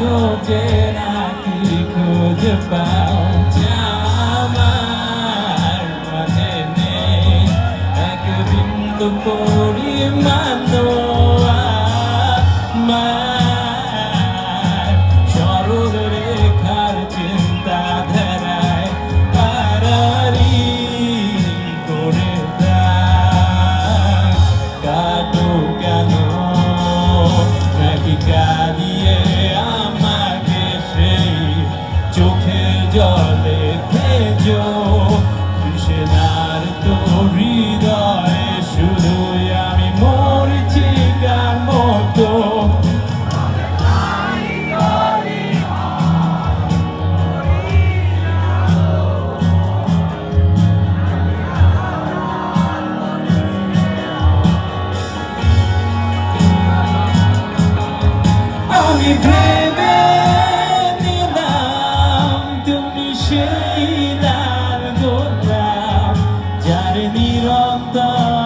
খোঁজে নাকি খোঁজ পাও আমার মাঝে নেই এক বিন্দু পরিমাণ মা জলে ভেজো কৃষ্ণার তো হৃদয়ে শুধু আমি মরছি গান মতো। আমি 신이 나는구나 자는 이런 다